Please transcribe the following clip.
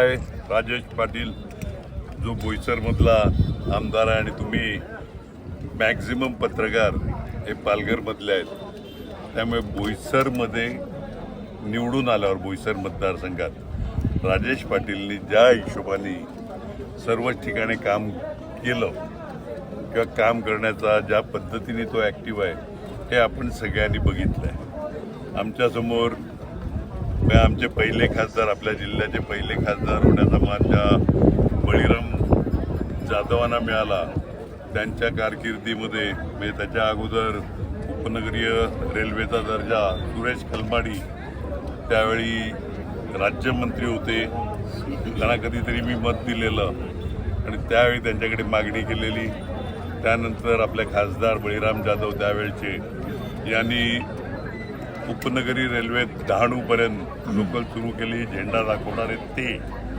आहे राजेश पाटील जो बोईसरमधला आमदार आहे आणि तुम्ही मॅक्झिमम पत्रकार हे पालघरमधले आहेत. त्यामुळे बोईसरमध्ये निवडून आल्यावर बोईसर मतदारसंघात राजेश पाटीलनी ज्या हिशोबाने सर्वच ठिकाणी काम केलं किंवा काम करण्याचा ज्या पद्धतीने तो ॲक्टिव्ह आहे हे आपण सगळ्यांनी बघितलं आहे आमच्यासमोर आमचे पहिले खासदार आपल्या जिल्ह्याचे पहिले खासदार होण्याचा मान ज्या बळीराम जाधवांना मिळाला. त्यांच्या कारकिर्दीमध्ये म्हणजे त्याच्या अगोदर उपनगरीय रेल्वेचा दर्जा सुरेश खलमाडी त्यावेळी राज्यमंत्री होते. त्यांना कधीतरी मी मत दिलेलं. आणि त्यावेळी त्यांच्याकडे मागणी केलेली. त्यानंतर आपले खासदार बळीराम जाधव त्यावेळचे यांनी उपनगरी रेल्वेत डहाणूपर्यंत लोकल सुरू केली झेंडा दाखवणारे ते.